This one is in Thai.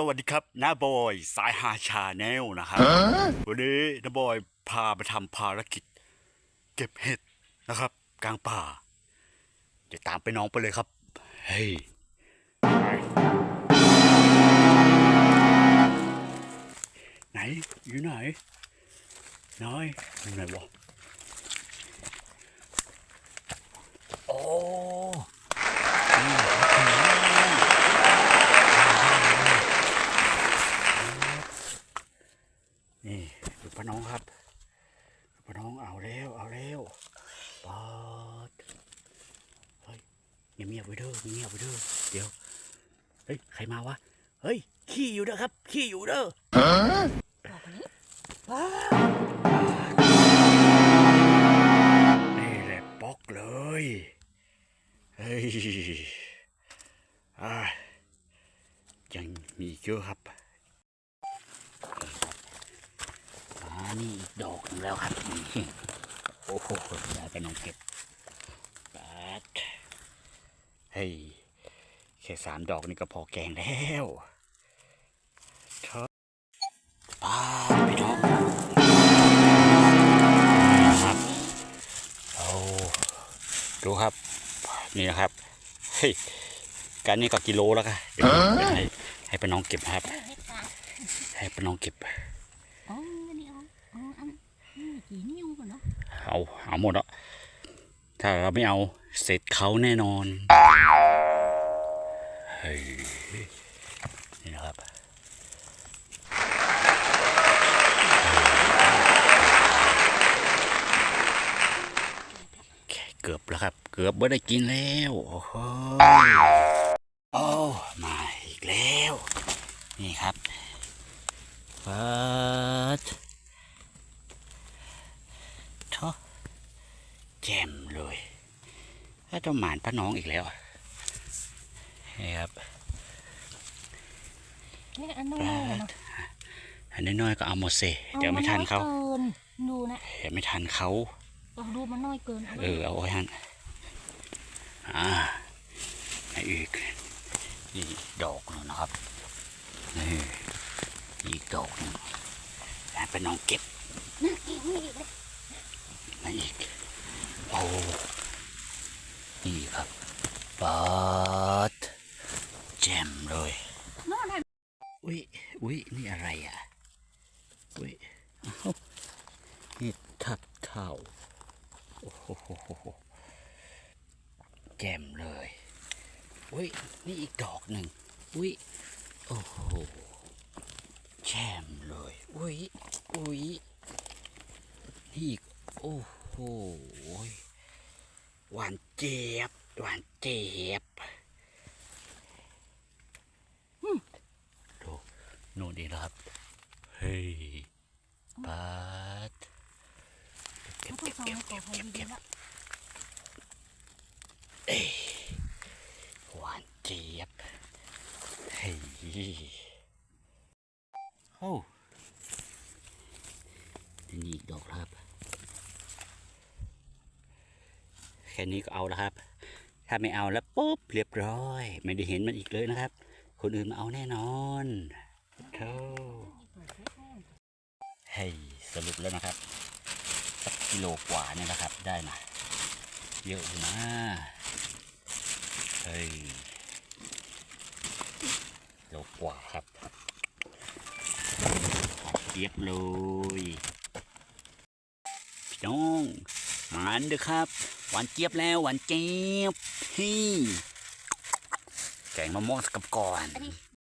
สวัสดีครับน้าบอยสายฮาชาแนลนะครับ วันนี้น้าบอยพาไปทำภารกิจ เก็บเห็ดนะครับ กลางป่า เดี๋ยวตามไปน้องไปเลยครับ เฮ้ยไหนอยู่ไหนน้อยอยู่ไหนวะ นี่ดูป้าน้องครับป้าน้องเอาแล้วเอาแล้วปอดเฮ้ยเงียบๆไว้เด้อเงียบๆไว้เด้อเดี๋ยวเฮ้ยใครมาวะเฮ้ยขี้อยู่เด้อครับขี้อยู่เด้อนี่แหละป๊อกเลยเฮ้ยอ่ายังมีอีกเยอะครับอ่านี่อีก ดอกหนึงแล้วครับนี่โอ้โหได้ไปน้องเก็บแปดเฮ้ยแค่สามดอกนี่ก็พอแกงแล้วเธอปาดไปน้องครับโอ้ดูครับ นี่นะครับเฮ้ยการนี้ก็กิโลแล้วค่ะให้ให้ป้าน้องเก็บครับ ให้ป้าน้องเก็บ อ๋อนี่เอาเอาอันนี่ กี่นิ้วกันเนาะเอาเอาหมดแล้วถ้าเราไม่เอาเสร็จเขาแน่นอนเฮ้ยนี่นะครับเกือบแล้วครับ เกือบไม่ได้กินแล้ว โอ้โหโอ้มาอีกแล้ว นี่ครับเปิดทอ แจ่มเลยถ้าต้องหมานพระน้องอีกแล้วนี่ครับนี่อันนู้นเนาะอันน้อยๆก็เอาหมดสิเดี๋ยวไม่ทันเขาอมันน้อยเกินดูนะเดี๋ยวไม่ทันเขาเราดูมันน้อยเกิน เอาเออเอาไว้ฮันอ่าให้อีกนี่ดอกหนึงนะครับนี่อีกดอกหนึงให้เป็นน้องเก็บนี่อีกนี่ อีกเลยมาอีกโอ้นี่ครับปัดแจ่มเลยโน่นน่ะอุ้ยอุ้ยนี่อะไรอะอุ้ยเอ้านี่ทับเท่าโอ้โหแจ่มเลยอุ้ยนี่อีกดอกหนึ่งอุ้ยโอ้โหแจ่มเลยอุ้ย นี่อีก โอ้โหหวานเจี๊ยบ หวานเจี๊ยบอืมดูโน่นดีนะ ครับ เฮ้ยปัดเก็บเก็บเก็บเก็บเก็บเก็บเอ้ยหวานเจี๊ยบเฮ้ยโอ้นี่อีกดอกแล้วครับ แค่นี้ก็เอาแล้วครับ ถ้าไม่เอาแล้วปุ๊บเรียบร้อย ไม่ได้เห็นมันอีกเลยนะครับ คนอื่นมาเอาแน่นอน เท่าเฮ้ยสรุปแล้วนะครับ สักกิโลกว่าเนี่ยนะครับ ได้นะเยอะอยู่นะเฮ้ยโลกว่าครับเทียบเลยพี่น้องหมานเด้อครับ หวานเจี๊ยบแล้วหวานเจี๊ยบฮี่แกงมะม่วงสกับก่อนอนน